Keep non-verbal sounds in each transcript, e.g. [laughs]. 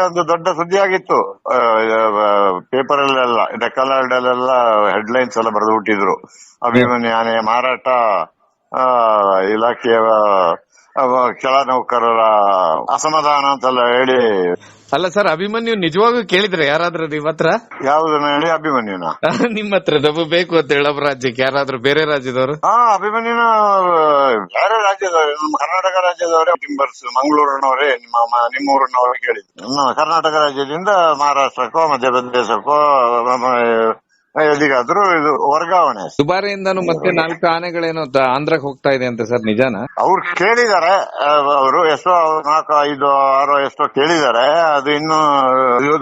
ಒಂದು ದೊಡ್ಡ ಸುದ್ದಿ ಆಗಿತ್ತು ಪೇಪರ್ ಅಲ್ಲೆಲ್ಲ ಡೆಕ್ಕಲಾಲ್ಡ್ ಅಲ್ಲೆಲ್ಲ ಹೆಡ್ಲೈನ್ಸ್ ಎಲ್ಲ ಬರೆದು ಬಿಟ್ಟಿದ್ರು ಅಭಿಮನ್ಯು ಆನೆ ಮಾರಾಟ ಇಲಾಖೆಯ ಕೆಳ ನೌಕರರ ಅಸಮಾಧಾನ ಅಂತೆಲ್ಲ ಹೇಳಿ ಅಲ್ಲ ಸರ್ ಅಭಿಮನ್ಯು ನಿಜವಾಗೂ ಕೇಳಿದ್ರೆ ಯಾರಾದ್ರೂ ನಿಮ್ ಹತ್ರ? ಯಾವ್ದನ್ನ ಹೇಳಿ? ಅಭಿಮನ್ಯುನ. [laughs] ನಿಮ್ಮ ಹತ್ರ ಡಬ್ಬು ಬೇಕು ಅಂತ ಹೇಳೋ ರಾಜ್ಯಕ್ಕೆ ಯಾರಾದ್ರೂ ಬೇರೆ ರಾಜ್ಯದವರು? ಹಾ ಅಭಿಮನ್ಯುನ ಬೇರೆ ರಾಜ್ಯದವರು ನಮ್ಮ ಕರ್ನಾಟಕ ರಾಜ್ಯದವರೇ ಟಿಂಬರ್ಸ್ ಮಂಗಳೂರಿನವರೇ ನಿಮ್ಮ ನಿಮ್ಮೂರಿನವರೇ ನಿಮ್ಮ ಊರಿನವರೇ ಕೇಳಿದ್ರು ಕರ್ನಾಟಕ ರಾಜ್ಯದಿಂದ ಮಹಾರಾಷ್ಟ್ರಕ್ಕೋ ಮಧ್ಯಪ್ರದೇಶಕ್ಕೋ ಎಲ್ಲಿಗಾದ್ರೂ ಇದು ವರ್ಗಾವಣೆ ದುಬಾರಿಯಿಂದನು ಮತ್ತೆ ನಾಲ್ಕು ಆನೆಗಳೇನೋ ತ- ಆಂಧ್ರಕ್ಕೆ ಹೋಗ್ತಾ ಇದೆ ಅಂತ ಸರ್ ನಿಜಾನ? ಅವ್ರು ಕೇಳಿದ್ದಾರೆ ಅವರು ಎಷ್ಟೋ ನಾಲ್ಕು ಐದು ಆರು ಎಷ್ಟೋ ಕೇಳಿದ್ದಾರೆ ಅದು ಇನ್ನು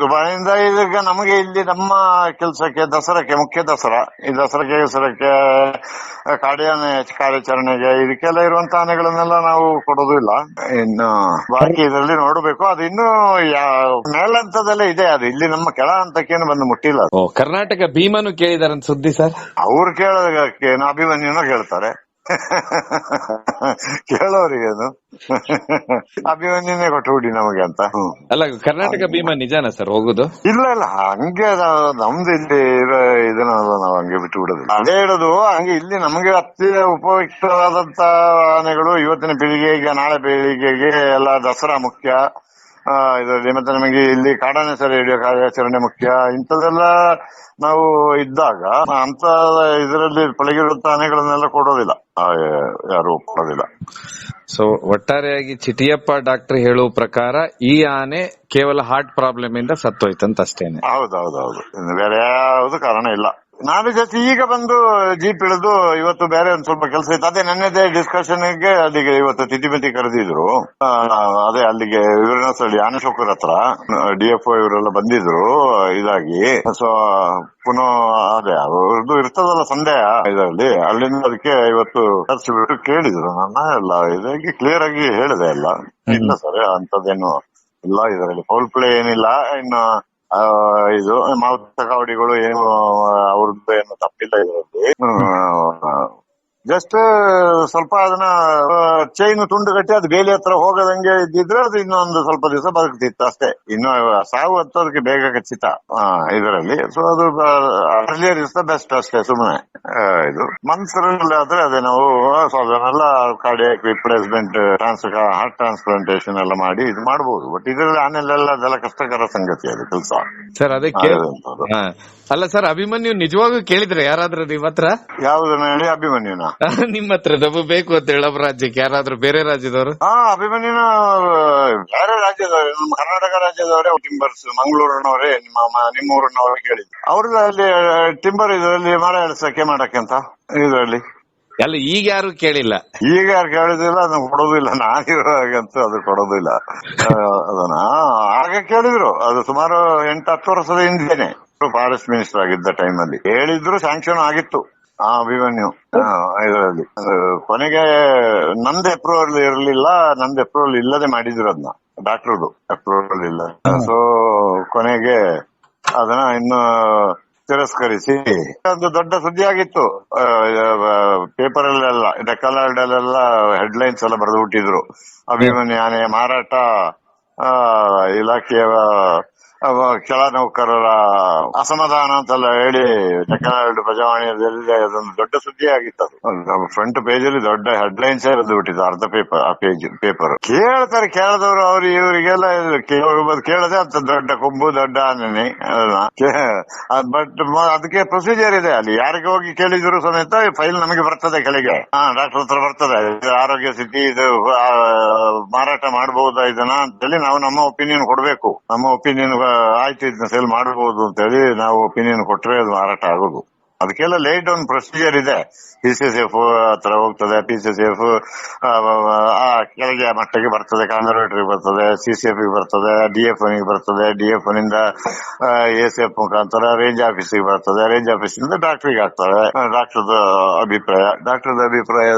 ದುಬಾರಿಯಿಂದ ಇದೀಗ ನಮಗೆ ಇಲ್ಲಿ ನಮ್ಮ ಕೆಲಸಕ್ಕೆ ದಸರಾಕ್ಕೆ ಮುಖ್ಯ ದಸರಾ. ಈ ದಸರಾಕ್ಕೆ ಕೆಸರಕ್ಕೆ ಕಾಡಿಯಾನೆ ಕಾರ್ಯಾಚರಣೆಗೆ ಇದಕ್ಕೆಲ್ಲ ಇರುವಂತ ಆನೆಗಳನ್ನೆಲ್ಲ ನಾವು ಕೊಡೋದಿಲ್ಲ ಇನ್ನು ಬಾಕಿ ಇದರಲ್ಲಿ ನೋಡಬೇಕು. ಅದು ಇನ್ನು ಯಾ- ಮೇಲಂತದಲ್ಲೇ ಇದೆ. ಅದು ಇಲ್ಲಿ ನಮ್ಮ ಕೆಳ ಹಂತಕ್ಕೇನು ಬಂದು ಮುಟ್ಟಿಲ್ಲ. ಕರ್ನಾಟಕ ಓ ಕರ್ನಾಟಕ ಭೀಮನು ಕೇಳಿದಾರಂತ ಸುದ್ದಿ ಸರ್? ಅವ್ರು ಕೇಳೋದಕ್ಕೆ ಅಭಿಮನ್ಯುನ ಕೇಳ್ತಾರೆ. ಕೇಳೋರಿಗೇನು? ಕೊಟ್ಟು ಹುಡಿ ನಮಗೆ ಅಂತ. ಅಲ್ಲ ಕರ್ನಾಟಕ ಭೀಮಾ ನಿಜಾನ ಸರ್ ಹೋಗುದು? ಇಲ್ಲ ಇಲ್ಲ ಹಂಗೆ ನಮ್ದು ಇಲ್ಲಿ ಇದನ್ನ ನಾವ್ ಹಂಗೆ ಬಿಟ್ಟು ಬಿಡೋದಿಲ್ಲ ಅದೇ ಹೇಳುದು ಹಂಗೆ ಇಲ್ಲಿ ನಮಗೆ ಅತಿ ಉಪಯುಕ್ತವಾದಂತ ಆನೆಗಳು ಇವತ್ತಿನ ಪೀಳಿಗೆಗೆ ನಾಳೆ ಪೀಳಿಗೆಗೆ ಎಲ್ಲ ದಸರಾ ಮುಖ್ಯ. ಇದರಲ್ಲಿ ಮತ್ತೆ ನಮಗೆ ಇಲ್ಲಿ ಕಾಡಾನೆ ಸರಿ ಹಿಡಿಯೋ ಕಾರ್ಯಾಚರಣೆ ಮುಖ್ಯ. ಇಂಥದೆಲ್ಲ ನಾವು ಇದ್ದಾಗ ಅಂತ ಇದರಲ್ಲಿ ಪಳಗಿರುವಂತ ಆನೆಗಳನ್ನೆಲ್ಲ ಕೊಡೋದಿಲ್ಲ. ಯಾರು ಕೊಡೋದಿಲ್ಲ. ಸೊ ಒಟ್ಟಾರೆಯಾಗಿ ಚಿಟಿಯಪ್ಪ ಡಾಕ್ಟರ್ ಹೇಳುವ ಪ್ರಕಾರ ಈ ಆನೆ ಕೇವಲ ಹಾರ್ಟ್ ಪ್ರಾಬ್ಲಮ್ ಇಂದ ಸತ್ತೋಯ್ತಂತ ಅಷ್ಟೇನೆ ಹೌದೌದೌದು ಬೇರೆ ಯಾವುದು ಕಾರಣ ಇಲ್ಲ. ನಾನು ಜಸ್ಟ್ ಈಗ ಬಂದು ಜೀಪ್ ಇಳಿದು ಇವತ್ತು ಬೇರೆ ಒಂದ್ ಸ್ವಲ್ಪ ಕೆಲಸ ಇತ್ತು. ಅದೇ ನನ್ನದೇ ಡಿಸ್ಕಷನ್ಗೆ ಅಲ್ಲಿಗೆ ಇವತ್ತು ತಿಥಿಮಿತಿ ಕರೆದಿದ್ರು. ಅದೇ ಅಲ್ಲಿಗೆ ವಿವರಣಸ್ಥಳಿ ಆನಶೋಕರ್ ಹತ್ರ, ಡಿ ಎಫ್ ಇವರೆಲ್ಲ ಬಂದಿದ್ರು, ಇದಾಗಿ. ಸೊ ಪುನಃ ಅದೇ, ಅವ್ರದ್ದು ಇರ್ತದಲ್ಲ ಸಂದೇಹ ಇದರಲ್ಲಿ. ಅಲ್ಲಿಂದ ಅದಕ್ಕೆ ಇವತ್ತು ಬಿಟ್ಟು ಕೇಳಿದ್ರು ನನ್ನ ಎಲ್ಲ. ಇದಾಗಿ ಕ್ಲಿಯರ್ ಆಗಿ ಹೇಳಿದೆ ಎಲ್ಲ. ಇಲ್ಲ ಸರ್ ಅಂತದೇನು ಇಲ್ಲ. ಇದರಲ್ಲಿ ಫೌಲ್ ಪ್ಲೇ ಏನಿಲ್ಲ. ಇನ್ನು ಆ, ಇದು ಮಾವುತ ಕಾವಡಿಗಳು ಏನು ಅವ್ರದ್ದು ಏನು ತಪ್ಪಿಲ್ಲ ಇದರಲ್ಲಿ. ಜಸ್ಟ್ ಸ್ವಲ್ಪ ಅದನ್ನ ಚೈನ್ ತುಂಡು ಕಟ್ಟಿ ಅದು ಬೇಲಿ ಹತ್ರ ಹೋಗದಂಗೆ ಇದ್ದಿದ್ರೆ ಅದು ಇನ್ನೊಂದು ಸ್ವಲ್ಪ ದಿವಸ ಬದುಕ್ತಿತ್ತು ಅಷ್ಟೇ. ಇನ್ನು ಸಾವು ಹತ್ತೋದಕ್ಕೆ ಬೇಗ ಖಚಿತ ಇದರಲ್ಲಿ. ಸೊ ಅದು ಅರ್ಲಿಯರ್ ಇಸ್ ದ ಬೆಸ್ಟ್ ಅಷ್ಟೇ ಸುಮ್ಮನೆ ಇದು. ಮನ್ಸರಲ್ಲಿ ಆದ್ರೆ ಅದೇ ನಾವು ಸೊ ಅದನ್ನೆಲ್ಲ cardiac replacement trans heart transplantation ಎಲ್ಲ ಮಾಡಿ ಇದು ಮಾಡಬಹುದು ಬಟ್ ಇದರಲ್ಲಿ ಆನೆಲೆಲ್ಲ ಅದೆಲ್ಲ ಕಷ್ಟಕರ ಸಂಗತಿ ಅದು ಕೆಲಸ. ಸರ್ ಅದೇ ಕೇಳ ಹಾ. ಅಲ್ಲ ಸರ್ ಅಭಿಮನ್ಯು ನಿಜವಾಗೂ ಕೇಳಿದ್ರೆ ಯಾರಾದ್ರೂ ನಿಮ್ ಹತ್ರ? ಯಾವ್ದನ್ನ ಹೇಳಿ ಅಭಿಮನ್ಯುನ? [laughs] ನಿಮ್ಮ ಹತ್ರ ಡಬ್ಬು ಬೇಕು ಅಂತ ಹೇಳೋ ರಾಜ್ಯಕ್ಕೆ ಯಾರಾದ್ರೂ ಬೇರೆ ರಾಜ್ಯದವರು? ಹಾ ಅಭಿಮನ್ಯುನ ಬೇರೆ ರಾಜ್ಯದವರು ನಮ್ಮ ಕರ್ನಾಟಕ ರಾಜ್ಯದವರೇ ಟಿಂಬರ್ಸ್ ಮಂಗಳೂರಿನವರೇ ನಿಮ್ಮ ನಿಮ್ಮೂರಿನವರೇ ನಿಮ್ಮ ಊರಿನವರು ಕೇಳಿದ್ರು ಅವ್ರದ್ದು ಅಲ್ಲಿ ಟಿಂಬರ್ ಇದರಲ್ಲಿ ಮರ ಎಳ್ಸಕ್ಕೆ ಮಾಡಕ್ಕೆ ಅಂತ ಇದರಲ್ಲಿ. ಅಲ್ಲ ಈಗ ಯಾರು ಕೇಳಿಲ್ಲ? ಈಗ ಯಾರು ಕೇಳಿದಿಲ್ಲ ಅದನ್ನ ಕೊಡೋದಿಲ್ಲ ನಾನಿರುವಾಗಂತೂ ಅದು ಕೊಡೋದಿಲ್ಲ. ಅದನ್ನ ಆಗ ಕೇಳಿದ್ರು. ಅದು ಸುಮಾರು ಎಂಟು ಹತ್ತು ವರ್ಷದ ಹಿಂದೆನೆ. ಫಾರೆಸ್ಟ್ ಮಿನಿಸ್ಟರ್ ಆಗಿದ್ದ ಅಲ್ಲಿ. ಹೇಳಿದ್ರು ಸ್ಯಾಂಕ್ಷನ್ ಆಗಿತ್ತು ಆ ಅಭಿಮನ್ಯು ಇದರಲ್ಲಿ. ಕೊನೆಗೆ ನಂದ್ ಅಪ್ರೂವಲ್ ಇರಲಿಲ್ಲ ನಂದು ಅಪ್ರೂವಲ್ ಇಲ್ಲದೆ ಮಾಡಿದ್ರು ಅದನ್ನ ಡಾಕ್ಟರ್ದು ಅಪ್ರೂವಲ್ ಇಲ್ಲ ಸೊ ಕೊನೆಗೆ ಅದನ್ನ ಇನ್ನು ತಿರಸ್ಕರಿಸಿ. ಒಂದು ದೊಡ್ಡ ಸುದ್ದಿ ಆಗಿತ್ತು. ಪೇಪರ್ ಅಲ್ಲೆಲ್ಲ ಡೆಕಲಾರ್ಡ್ ಅಲ್ಲೆಲ್ಲ ಹೆಡ್ಲೈನ್ಸ್ ಎಲ್ಲ ಬರೆದು ಬಿಟ್ಟಿದ್ರು ಅಭಿಮನ್ಯು ಆನೆ ಮಾರಾಟ ಇಲಾಖೆಯ ಕೆಳ ನೌಕರರ ಅಸಮಾಧಾನ ಅಂತೆಲ್ಲ ಹೇಳಿ ಚಕ್ಕನಾಡು ಪ್ರಜಾವಾಣಿಯಲ್ಲಿ ಅದೊಂದು ದೊಡ್ಡ ಸುದ್ದಿ ಆಗಿತ್ತು ಫ್ರಂಟ್ ಪೇಜ್ ಅಲ್ಲಿ ದೊಡ್ಡ ಹೆಡ್ಲೈನ್ಸ್ ಇರೋದು ಬಿಟ್ಟಿದ್ದು, ಅರ್ಧ ಪೇಪರ್ ಆ ಪೇಜ್ ಪೇಪರ್ ಕೇಳ್ತಾರೆ, ಕೇಳದವರು ಅವ್ರು ಇವರಿಗೆಲ್ಲ ಕೇಳದೆ ಅಂತ ದೊಡ್ಡ ಕೊಂಬು, ದೊಡ್ಡ ಆನೆ ಬಟ್ ಅದಕ್ಕೆ ಪ್ರೊಸೀಜರ್ ಇದೆ. ಅಲ್ಲಿ ಯಾರಿಗೆ ಹೋಗಿ ಕೇಳಿದ್ರು ಸಮೇತ ಫೈಲ್ ನಮಗೆ ಬರ್ತದೆ ಕೆಳಗೆ. ಹಾ ಡಾಕ್ಟರ್ ಹತ್ರ ಬರ್ತದೆ. ಆರೋಗ್ಯ ಸ್ಥಿತಿ, ಇದು ಮಾರಾಟ ಮಾಡಬಹುದಾ ಇದನ್ನ ಅಂತೇಳಿ ನಾವು ನಮ್ಮ ಒಪಿನಿಯನ್ ಕೊಡ್ಬೇಕು. ನಮ್ಮ ಒಪಿನಿಯನ್ ಆಯ್ತು ಇದನ್ನ ಸೇಲ್ ಮಾಡಬಹುದು ಅಂತ ಹೇಳಿ ನಾವು ಒಪಿನಿಯನ್ ಕೊಟ್ರೆ ಅದು ಮಾರಾಟ ಆಗೋದು. ಅದಕ್ಕೆಲ್ಲ ಲೇಟ್ ಡೌನ್ ಪ್ರೊಸೀಜರ್ ಇದೆ. ಪಿ ಸಿ ಎಫ್ ಹತ್ರ ಹೋಗ್ತದೆ ಪಿ ಸಿ ಎಫ್ ಆ ಕೆಳಗೆ ಮಟ್ಟಕ್ಕೆ ಬರ್ತದೆ ಕಾನ್ಸರ್ವೇಟರಿ ಬರ್ತದೆ ಸಿ ಸಿ ಎಫ್ ಬರ್ತದೆ ಡಿ ಎಫ್ ಬರ್ತದೆ ಡಿ ಎಫ್ನಿಂದ ಎ ಸಿ ಎಫ್ ಮುಖಾಂತರ ರೇಂಜ್ ಆಫೀಸಿಗೆ ಬರ್ತದೆ. ರೇಂಜ್ ಆಫೀಸಿಂದ ಡಾಕ್ಟರ್ಗೆ ಆಗ್ತದೆ ಡಾಕ್ಟರ್ದ ಅಭಿಪ್ರಾಯ. ಡಾಕ್ಟರ್ದ ಅಭಿಪ್ರಾಯ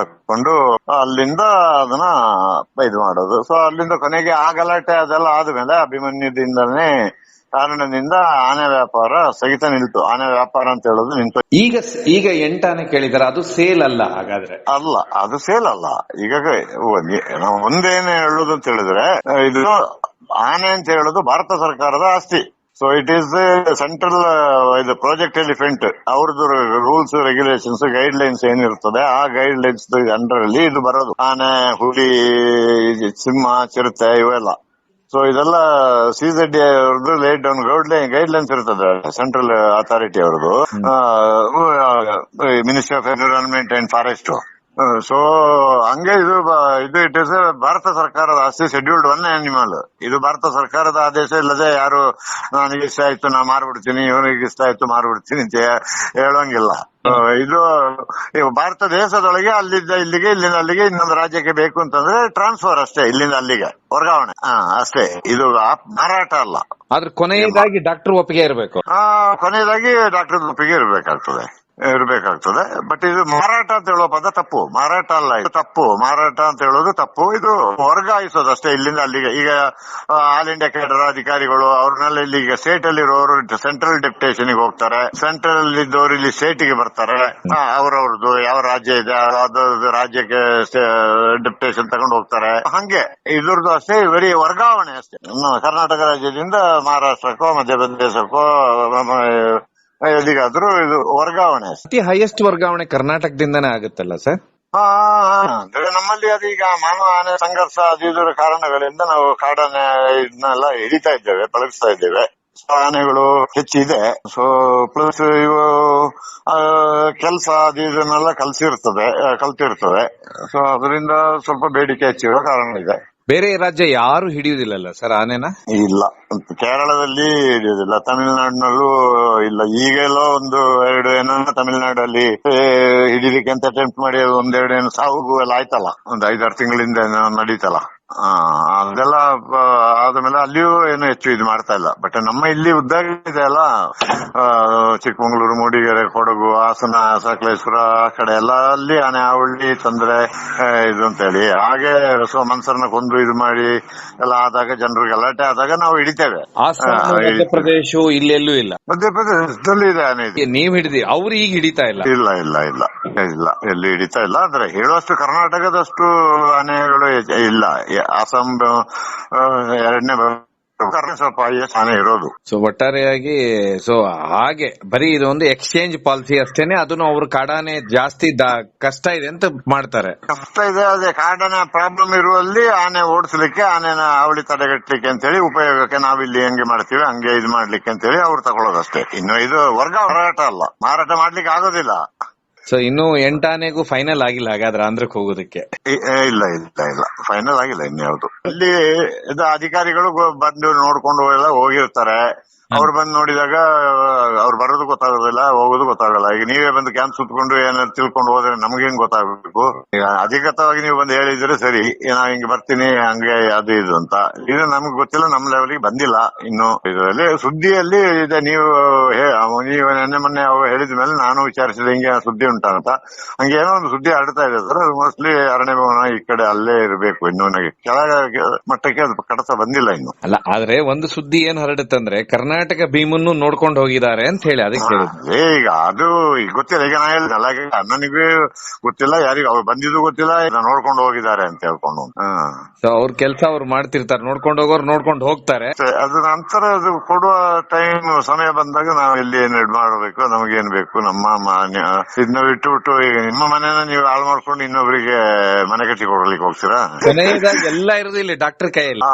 ತಕೊಂಡು ಅಲ್ಲಿಂದ ಅದನ್ನ ಇದು ಮಾಡೋದು. ಸೊ ಅಲ್ಲಿಂದ ಕೊನೆಗೆ ಆ ಗಲಾಟೆ ಅದೆಲ್ಲ ಆದ್ಮೇಲೆ ಅಭಿಮನ್ಯುದಿಂದನೇ ಕಾರಣದಿಂದ ಆನೆ ವ್ಯಾಪಾರ ಸಹಿತ ನಿಲ್ತು. ಆನೆ ವ್ಯಾಪಾರ ಅಂತ ಹೇಳೋದು ನಿಂತು. ಈಗ ಈಗ ಎಂಟಾನೆ ಕೇಳಿದಾರೆ ಅದು ಸೇಲ್ ಅಲ್ಲ ಹಾಗಾದ್ರೆ. ಅಲ್ಲ ಅದು ಸೇಲ್ ಅಲ್ಲ. ಈಗ ನಾವು ಒಂದೇನೆ ಹೇಳುದು ಅಂತ ಹೇಳಿದ್ರೆ ಇದು ಆನೆ ಅಂತ ಹೇಳೋದು ಭಾರತ ಸರ್ಕಾರದ ಆಸ್ತಿ. ಸೊ ಇಟ್ ಈಸ್ ಸೆಂಟ್ರಲ್ ಇದು ಪ್ರಾಜೆಕ್ಟ್ ಎಲಿಫೆಂಟ್ ಅವ್ರದ್ದು ರೂಲ್ಸ್ ರೆಗ್ಯುಲೇಷನ್ಸ್ ಗೈಡ್ ಲೈನ್ಸ್ ಏನಿರ್ತದೆ ಆ ಗೈಡ್ ಲೈನ್ಸ್ ಅಂಡರ್ ಅಲ್ಲಿ ಇದು ಬರೋದು. ಆನೆ ಹುಲಿ ಸಿಂಹ ಚಿರತೆ ಇವೆಲ್ಲ. ಸೊ ಇದೆಲ್ಲ ಸಿಜೆಡ್ ಅವ್ರದ್ದು laid down guideline guidelines ಇರ್ತದೆ ಸೆಂಟ್ರಲ್ ಅಥಾರಿಟಿ ಅವ್ರದ್ದು. Ministry of Environment and Forest so ಹಂಗೆ ಇದು ಇದು ಇಟ್ ಇಸ್ ಭಾರತ ಸರ್ಕಾರದ ಆಸ್ತಿ ಶೆಡ್ಯೂಲ್ಡ್ ಒನ್ ಅನಿಮಲ್ ಇದು ಭಾರತ ಸರ್ಕಾರದ ಆದೇಶ ಇಲ್ಲದೆ ಯಾರು ನನಗೆ ಇಷ್ಟ ಆಯ್ತು ನಾ ಮಾರ್ಬಿಡ್ತೀನಿ ಇವನಿಗೆ ಇಷ್ಟ ಆಯ್ತು ಮಾರ್ಬಿಡ್ತೀನಿ ಅಂತ ಹೇಳೋಂಗಿಲ್ಲ. ಇದು ಭಾರತ ದೇಶದೊಳಗೆ ಅಲ್ಲಿದ್ದ ಇಲ್ಲಿಗೆ ಇಲ್ಲಿಂದ ಅಲ್ಲಿಗೆ ಇನ್ನೊಂದು ರಾಜ್ಯಕ್ಕೆ ಬೇಕು ಅಂತಂದ್ರೆ ಟ್ರಾನ್ಸ್ಫರ್ ಅಷ್ಟೇ ಇಲ್ಲಿಂದ ಅಲ್ಲಿಗೆ ವರ್ಗಾವಣೆ ಅಷ್ಟೇ. ಇದು ಮಾರಾಟ ಅಲ್ಲ. ಆದ್ರೆ ಕೊನೆಯದಾಗಿ ಡಾಕ್ಟರ್ ಒಪ್ಪಿಗೆ ಇರಬೇಕು. ಕೊನೆಯದಾಗಿ ಡಾಕ್ಟರ್ ಒಪ್ಪಿಗೆ ಇರಬೇಕಾಗ್ತದೆ. ಇರಬೇಕಾಗ್ತದೆ. ಬಟ್ ಇದು ಮಾರಾಟ ಅಂತ ಹೇಳೋ ಪದ ತಪ್ಪು. ಮಾರಾಟ ಅಲ್ಲ ಇದು ತಪ್ಪು. ಮಾರಾಟ ಅಂತ ಹೇಳೋದು ತಪ್ಪು. ಇದು ವರ್ಗಾಯಿಸೋದು ಅಷ್ಟೇ ಇಲ್ಲಿಂದ ಅಲ್ಲಿಗೆ. ಈಗ ಆಲ್ ಇಂಡಿಯಾ ಕೇಡರ್ ಅಧಿಕಾರಿಗಳು ಅವ್ರನ್ನೆಲ್ಲ ಇಲ್ಲಿ ಈಗ ಸ್ಟೇಟ್ ಅಲ್ಲಿ ಇರೋರು ಸೆಂಟ್ರಲ್ ಡೆಪ್ಯುಟೇಷನ್ಗೆ ಹೋಗ್ತಾರೆ. ಸೆಂಟ್ರಲ್ ಅಲ್ಲಿ ಇದ್ದವರು ಇಲ್ಲಿ ಸ್ಟೇಟ್ಗೆ ಬರ್ತಾರೆ ಅವರವ್ರದ್ದು ಯಾವ ರಾಜ್ಯ ಇದೆ ಅದು ರಾಜ್ಯಕ್ಕೆ ಡೆಪ್ಯುಟೇಷನ್ ತಗೊಂಡು ಹೋಗ್ತಾರೆ. ಹಂಗೆ. ಇದ್ರದ್ದು ಅಷ್ಟೇ ಬರೀ ವರ್ಗಾವಣೆ ಅಷ್ಟೇ. ಕರ್ನಾಟಕ ರಾಜ್ಯದಿಂದ ಮಹಾರಾಷ್ಟ್ರಕ್ಕೋ ಮಧ್ಯಪ್ರದೇಶಕ್ಕೋ ಎಲ್ಲಿಗಾದ್ರೂ ಇದು ವರ್ಗಾವಣೆ. ಅತಿ ಹೈಯೆಸ್ಟ್ ವರ್ಗಾವಣೆ ಕರ್ನಾಟಕದಿಂದನೇ ಆಗುತ್ತಲ್ಲ ಸರ್ ಹಾ. ಅಂದ್ರೆ ನಮ್ಮಲ್ಲಿ ಅದೀಗ ಮಾನವ ಆನೆ ಸಂಘರ್ಷ ಅದು ಇದರ ಕಾರಣಗಳಿಂದ ನಾವು ಕಾಡಾನೆ ಇದನ್ನೆಲ್ಲ ಹಿಡಿತಾ ಇದ್ದೇವೆ ಪಳಗಿಸ್ತಾ ಇದ್ದೇವೆ. ಆನೆಗಳು ಹೆಚ್ಚಿದೆ. ಸೊ ಪ್ಲಸ್ ಇವು ಕೆಲಸ ಅದು ಇದನ್ನೆಲ್ಲ ಕಲ್ಸಿರ್ತದೆ ಕಲ್ತಿರ್ತದೆ. ಸೊ ಅದರಿಂದ ಸ್ವಲ್ಪ ಬೇಡಿಕೆ ಹೆಚ್ಚಿರೋ ಕಾರಣ ಇದೆ. ಬೇರೆ ರಾಜ್ಯ ಯಾರು ಹಿಡಿಯುವುದಿಲ್ಲಲ್ಲ ಸರ್, ಆನೆನ? ಇಲ್ಲ. ಕೇರಳದಲ್ಲಿ ಹಿಡಿಯೋದಿಲ್ಲ ತಮಿಳುನಾಡಿನಲ್ಲೂ ಇಲ್ಲ. ಈಗೆಲ್ಲ ಒಂದು ಎರಡು ಏನೋ ತಮಿಳುನಾಡಲ್ಲಿ ಹಿಡಿಲಿಕ್ಕೆ ಅಂತ ಅಟೆಂಪ್ಟ್ ಮಾಡಿ ಒಂದೆರಡು ಏನು ಸಾವು, ಎಲ್ಲ ಆಯ್ತಲ್ಲ. ಒಂದು ಐದಾರು ತಿಂಗಳಿಂದ ಏನೋ ನಡೀತಲ್ಲ. ಆ, ಅದೆಲ್ಲ ಆದಮೇಲೆ ಅಲ್ಲಿಯೂ ಏನು ಹೆಚ್ಚು ಇದು ಮಾಡ್ತಾ ಇಲ್ಲ. ಬಟ್ ನಮ್ಮ ಇಲ್ಲಿ ಉದ್ದಾಗ ಇದೆ ಅಲ್ಲ. ಚಿಕ್ಕಮಂಗ್ಳೂರು ಮೂಡಿಗೆರೆ ಕೊಡಗು ಹಾಸನ ಸಕಲೇಶ್ವರ ಆ ಕಡೆ ಎಲ್ಲ ಅಲ್ಲಿ ಆನೆ ಆವಳ್ಳಿ ತಂದ್ರೆ ಇದು ಅಂತ ಹೇಳಿ ಹಾಗೆ ಸೊ ಮನ್ಸರ್ನ ಕೊಂದು ಇದು ಮಾಡಿ ಎಲ್ಲ ಆದಾಗ ಜನರು ಗಲಾಟೆ ಆದಾಗ ನಾವು ಹಿಡಿತೇವೆ. ಮಧ್ಯಪ್ರದೇಶ ಇಲ್ಲೆಲ್ಲೂ ಇಲ್ಲ ಮಧ್ಯಪ್ರದೇಶದಲ್ಲಿ ಇದೆ ಆನೆ ಇದು. ನೀವ್ ಹಿಡಿದಿ ಅವ್ರು ಈಗ ಹಿಡಿತಾ ಇಲ್ಲ. ಇಲ್ಲ ಇಲ್ಲ ಇಲ್ಲ ಇಲ್ಲ. ಎಲ್ಲಿ ಹಿಡಿತಾ ಇಲ್ಲ ಅಂದ್ರೆ ಹೇಳುವಷ್ಟು ಕರ್ನಾಟಕದಷ್ಟು ಆನೆಗಳು ಇಲ್ಲ. ಅಸ್ಸಾಂ ಎರಡನೇ ಸ್ವಲ್ಪ ಸ್ಥಾನ ಇರೋದು. ಸೊ ಒಟ್ಟಾರೆಯಾಗಿ ಸೊ ಹಾಗೆ ಬರೀ ಇದೊಂದು ಎಕ್ಸ್ಚೇಂಜ್ ಪಾಲಿಸಿ ಅಷ್ಟೇನೆ ಅದನ್ನು ಅವ್ರ ಕಾಡಾನೆ ಜಾಸ್ತಿ ಕಷ್ಟ ಇದೆ ಅಂತ ಮಾಡ್ತಾರೆ. ಕಷ್ಟ ಇದೆ ಅದೇ ಕಾಡನ ಪ್ರಾಬ್ಲಮ್ ಇರುವಲ್ಲಿ ಆನೆ ಓಡಿಸ್ಲಿಕ್ಕೆ ಆನೆನ ಅವಳಿ ತಡೆಗಟ್ಟಲಿಕ್ಕೆ ಅಂತ ಹೇಳಿ ಉಪಯೋಗಕ್ಕೆ ನಾವಿಲ್ಲಿ ಹೆಂಗೆ ಮಾಡ್ತೀವಿ ಹಂಗೆ ಇದು ಮಾಡ್ಲಿಕ್ಕೆ ಅಂತ ಹೇಳಿ ಅವ್ರು ತಗೊಳ್ಳೋದಷ್ಟೇ ಇನ್ನು ಇದು ವರ್ಗ ಮಾರಾಟ ಅಲ್ಲ ಮಾರಾಟ ಮಾಡ್ಲಿಕ್ಕೆ ಆಗೋದಿಲ್ಲ. ಸೊ ಇನ್ನು ಎಂಟಾನೆಗೂ ಫೈನಲ್ ಆಗಿಲ್ಲ ಹಾಗಾದ್ರೆ ಆಂಧ್ರಕ್ಕೆ ಹೋಗೋದಕ್ಕೆ. ಇಲ್ಲ ಇಲ್ಲ ಇಲ್ಲ. ಫೈನಲ್ ಆಗಿಲ್ಲ ಇನ್ಯಾವುದು. ಇಲ್ಲಿ ಇದು ಅಧಿಕಾರಿಗಳು ಬಂದು ನೋಡ್ಕೊಂಡು ಎಲ್ಲ ಹೋಗಿರ್ತಾರೆ. ಅವ್ರು ಬಂದು ನೋಡಿದಾಗ ಅವ್ರು ಬರೋದು ಗೊತ್ತಾಗೋದಿಲ್ಲ ಹೋಗೋದು ಗೊತ್ತಾಗಲ್ಲ. ಈಗ ನೀವೇ ಬಂದು ಕ್ಯಾಂಪ್ ಸುತ್ಕೊಂಡು ಏನಾದ್ರು ತಿಳ್ಕೊಂಡು ಹೋದ್ರೆ ನಮ್ಗೇನ್ ಗೊತ್ತಾಗಬೇಕು? ಈಗ ಅಧಿಕೃತವಾಗಿ ನೀವು ಬಂದು ಹೇಳಿದ್ರೆ ಸರಿ ನಾ ಹಿಂಗೆ ಬರ್ತೀನಿ ಹಂಗೆ ಅದು ಇದು ಅಂತ. ಇದು ನಮ್ಗೆ ಗೊತ್ತಿಲ್ಲ ನಮ್ ಲೆವೆಲ್ಗೆ ಬಂದಿಲ್ಲ ಇನ್ನು. ಇದರಲ್ಲಿ ಸುದ್ದಿಯಲ್ಲಿ ಇದೆ ನೀವು ನೀವು ನೆನ್ನೆ ಮೊನ್ನೆ ಅವ್ರು ಹೇಳಿದ ಮೇಲೆ ನಾನು ವಿಚಾರಿಸಿದ ಹಿಂಗೆ ಸುದ್ದಿ ಉಂಟಂತ ಹಂಗೆ ಏನೋ ಒಂದು ಸುದ್ದಿ ಹರಡ್ತಾ ಇದೆ ಸರ್ ಮೋಸ್ಟ್ಲಿ ಅರಣ್ಯ ಭವನ ಈ ಕಡೆ ಅಲ್ಲೇ ಇರಬೇಕು ಇನ್ನು ನನಗೆ ಕೆಳಗ ಮಟ್ಟಕ್ಕೆ ಅದು ಕಡತ ಬಂದಿಲ್ಲ ಇನ್ನು. ಅಲ್ಲ ಆದ್ರೆ ಒಂದು ಸುದ್ದಿ ಏನ್ ಹರಡುತ್ತಂದ್ರೆ ಕರ್ನಾಟಕ ಭೀಮನ್ನು ನೋಡ್ಕೊಂಡು ಹೋಗಿದ್ದಾರೆ ಅಂತ ಹೇಳಿ ಅದಕ್ಕೆ ಈಗ ಅದು ಈಗ ಗೊತ್ತಿಲ್ಲ ಈಗ ನಾ ಹೇಳಿದ್ನಲ್ಲ ಈಗ ನನಗೆ ಗೊತ್ತಿಲ್ಲ ಯಾರಿಗೂ ಅವ್ರು ಬಂದಿದ್ದು ಗೊತ್ತಿಲ್ಲ ನೋಡ್ಕೊಂಡು ಹೋಗಿದ್ದಾರೆ ಅಂತ ಹೇಳ್ಕೊಂಡು. ಸೊ ಅವ್ರ ಕೆಲಸ ಅವ್ರು ಮಾಡ್ತಿರ್ತಾರೆ ನೋಡ್ಕೊಂಡು ಹೋಗೋರು ನೋಡ್ಕೊಂಡು ಹೋಗ್ತಾರೆ. ಅದ್ರ ಅದು ನಂತರ ಅದು ಕೊಡುವ ಟೈಮ್ ಸಮಯ ಬಂದಾಗ ನಾವು ಇಲ್ಲಿ ಏನ್ ಇದ್ ಮಾಡಬೇಕು ನಮಗೇನ್ ಬೇಕು ನಮ್ಮ ಇದನ್ನ ಬಿಟ್ಟು ಬಿಟ್ಟು ಈಗ ನಿಮ್ಮ ಮನೇನ ನೀವು ಹಾಳು ಮಾಡ್ಕೊಂಡು ಇನ್ನೊಬ್ಬರಿಗೆ ಮನೆ ಕಟ್ಟಿ ಕೊಡ್ಲಿಕ್ಕೆ ಹೋಗ್ತೀರಾ? ಕೊನೆಯದಾಗಿ ಎಲ್ಲ ಇರೋದು ಇಲ್ಲಿ ಡಾಕ್ಟರ್ ಕೈಯಲ್ಲಿ.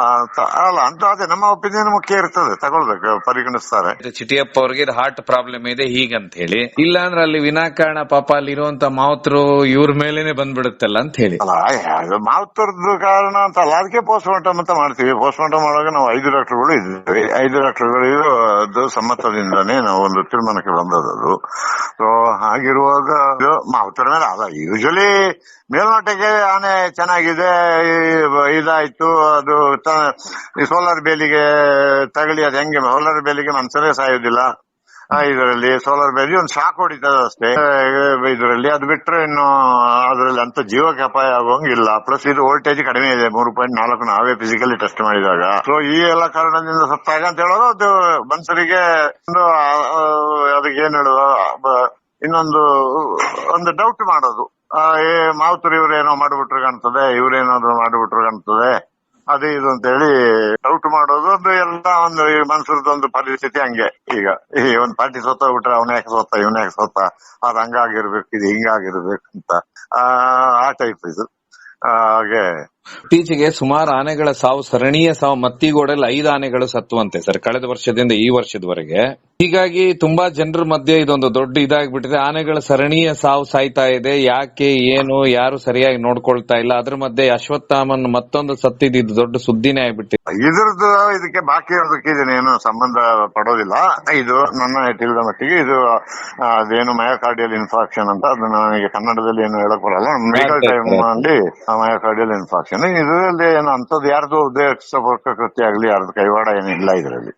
ಅಲ್ಲ ಅಂತ ಅದೇ ನಮ್ಮ ಒಪಿನಿಯನ್ ಮುಖ್ಯ ಇರ್ತದೆ ತಗೊಳ್ಬೇಕು ಪರಿಗಣಿಸ್ತಾರೆ ಚಿಟಿಯಪ್ಪ ಅವ್ರಿಗೆ ಹಾರ್ಟ್ ಪ್ರಾಬ್ಲಮ್ ಇದೆ ಹೀಗಂತ ಹೇಳಿ ಇಲ್ಲ ಅಂದ್ರೆ ಅಲ್ಲಿ ವಿನಾಕಾರಣ ಪಾಪ ಅಲ್ಲಿ ಇರುವಂತ ಮಾವತರು ಇವ್ರ ಮೇಲೇನೆ ಬಂದ್ಬಿಡುತ್ತಲ್ಲ ಅಂತ ಹೇಳಿ ಅಲ್ಲ ಮಾವುತರದ್ದು ಕಾರಣ ಅಂತ ಅಲ್ಲ ಅದಕ್ಕೆ ಪೋಸ್ಟ್ ಮಾರ್ಟಮ್ ಅಂತ ಮಾಡ್ತೀವಿ. ಪೋಸ್ಟ್ ಮಾರ್ಟಮ್ ಮಾಡುವಾಗ ನಾವು ಐದು ಡಾಕ್ಟರ್ಗಳು ಇದ್ದೀವಿ. ಐದು ಡಾಕ್ಟರ್ಗಳು ಅದು ಸಮ್ಮತದಿಂದಾನೇ ನಾವು ಒಂದು ತೀರ್ಮಾನಕ್ಕೆ ಬಂದದ್ದು. ಸೊ ಹಾಗಿರುವಾಗ ಮಾವುತರ ಮೇಲೆ ಅಲ್ಲ ಯೂಶಲಿ ಮೇಲ್ನೋಟಕ್ಕೆ ಆನೆ ಚೆನ್ನಾಗಿದೆ ಇದಾಯ್ತು, ಅದು ಸೋಲಾರ್ ಬೇಲಿಗೆ ತಗಲಿ ಅದು ಹೆಂಗೆ, ಸೋಲಾರ್ ಬೇಲಿಗೆ ಮನುಷ್ಯರೇ ಸಾಯೋದಿಲ್ಲ ಇದರಲ್ಲಿ ಸೋಲಾರ್ ಬೇಲಿ ಒಂದು ಶಾಕ್ ಹೊಡಿತದ ಅಷ್ಟೇ. ಇದರಲ್ಲಿ ಅದು ಬಿಟ್ರೆ ಇನ್ನು ಅದರಲ್ಲಿ ಅಂತ ಜೀವಕ್ಕೆ ಅಪಾಯ ಆಗೋಂಗಿಲ್ಲ. ಪ್ಲಸ್ ಇದು ವೋಲ್ಟೇಜ್ ಕಡಿಮೆ ಇದೆ, ಮೂರು ಪಾಯಿಂಟ್ ನಾಲ್ಕು ನಾವೇ ಫಿಸಿಕಲಿ ಟೆಸ್ಟ್ ಮಾಡಿದಾಗ. ಸೊ ಈ ಎಲ್ಲ ಕಾರಣದಿಂದ ಸತ್ತಾಗ ಅಂತ ಹೇಳೋದು ಅದು ಮನುಷ್ಯರಿಗೆ ಅದಕ್ಕೆ ಏನ್ ಹೇಳುವ ಇನ್ನೊಂದು, ಒಂದು ಡೌಟ್ ಮಾಡೋದು. ಏ ಮಾವುತರು ಇವ್ರೇನೋ ಮಾಡ್ಬಿಟ್ರು ಕಾಣ್ತದೆ ಇವ್ರೇನಾದ್ರು ಮಾಡ್ಬಿಟ್ರು ಕಾಣ್ತದೆ. ಅದೇ ಇದು ಅಂತ ಹೇಳಿ ಡೌಟ್ ಮಾಡೋದು. ಅದು ಎಲ್ಲ ಒಂದು ಮನ್ಸರದ ಒಂದು ಪರಿಸ್ಥಿತಿ ಹಂಗೆ. ಈಗ ಈ ಒಂದು ಪಾರ್ಟಿ ಸೋತೋಗ್ಬಿಟ್ರೆ ಅವನ ಯಾಕೆ ಸೋತ ಇವನ ಯಾಕೆ ಸೋತ? ಅದು ಹಂಗಾಗಿರ್ಬೇಕು ಇದು ಹಿಂಗಾಗಿರ್ಬೇಕು ಅಂತ. ಆ, ಟೈಪ್ ಇದು. ಹಾಗೆ ಇತ್ತೀಚೆಗೆ ಸುಮಾರು ಆನೆಗಳ ಸಾವು ಸರಣಿಯ ಸಾವು ಮತ್ತಿಗೋಡಲ್ಲಿ ಐದು ಆನೆಗಳು ಸತ್ತುವಂತೆ ಸರ್ ಕಳೆದ ವರ್ಷದಿಂದ ಈ ವರ್ಷದವರೆಗೆ. ಹೀಗಾಗಿ ತುಂಬಾ ಜನರ ಮಧ್ಯೆ ಇದೊಂದು ದೊಡ್ಡ ಇದಾಗ್ಬಿಟ್ಟಿದೆ. ಆನೆಗಳ ಸರಣಿಯ ಸಾವು ಸಾಯ್ತಾ ಇದೆ. ಯಾಕೆ ಏನು ಯಾರು ಸರಿಯಾಗಿ ನೋಡ್ಕೊಳ್ತಾ ಇಲ್ಲ. ಅದ್ರ ಮಧ್ಯೆ ಅಶ್ವತ್ಥಾಮನ್ ಮತ್ತೊಂದು ಸತ್ತಿದ್ದು ದೊಡ್ಡ ಸುದ್ದಿನೇ ಆಗ್ಬಿಟ್ಟಿದೆ. ಇದ್ರದ್ದು ಇದಕ್ಕೆ ಬಾಕಿ ಇರೋದಕ್ಕೆ ಇದನ್ನೇನು ಸಂಬಂಧ ಪಡೋದಿಲ್ಲ. ಇದು ನನ್ನ ತಿಳಿದ ಮಟ್ಟಿಗೆ ಇದು ಅದೇನು ಮಯೋಕಾರ್ಡಿಯಲ್ ಇನ್ಫಾಕ್ಷನ್ ಅಂತ ಅದನ್ನ ನನಗೆ ಕನ್ನಡದಲ್ಲಿ ಏನು ಹೇಳಕ್ ಬರಲ್ಲ. Medical time. ಅಲ್ಲಿ ಮಯೋಕಾರ್ಡಿಯಲ್ ಇನ್ಫಾಕ್ಷನ್ ಇದರಲ್ಲಿ ಏನು ಅಂತದ್ ಯಾರ್ದು ಕೃತ್ಯ ಆಗ್ಲಿ ಯಾರ್ದು ಕೈವಾಡ ಏನಿಲ್ಲ ಇದರಲ್ಲಿ.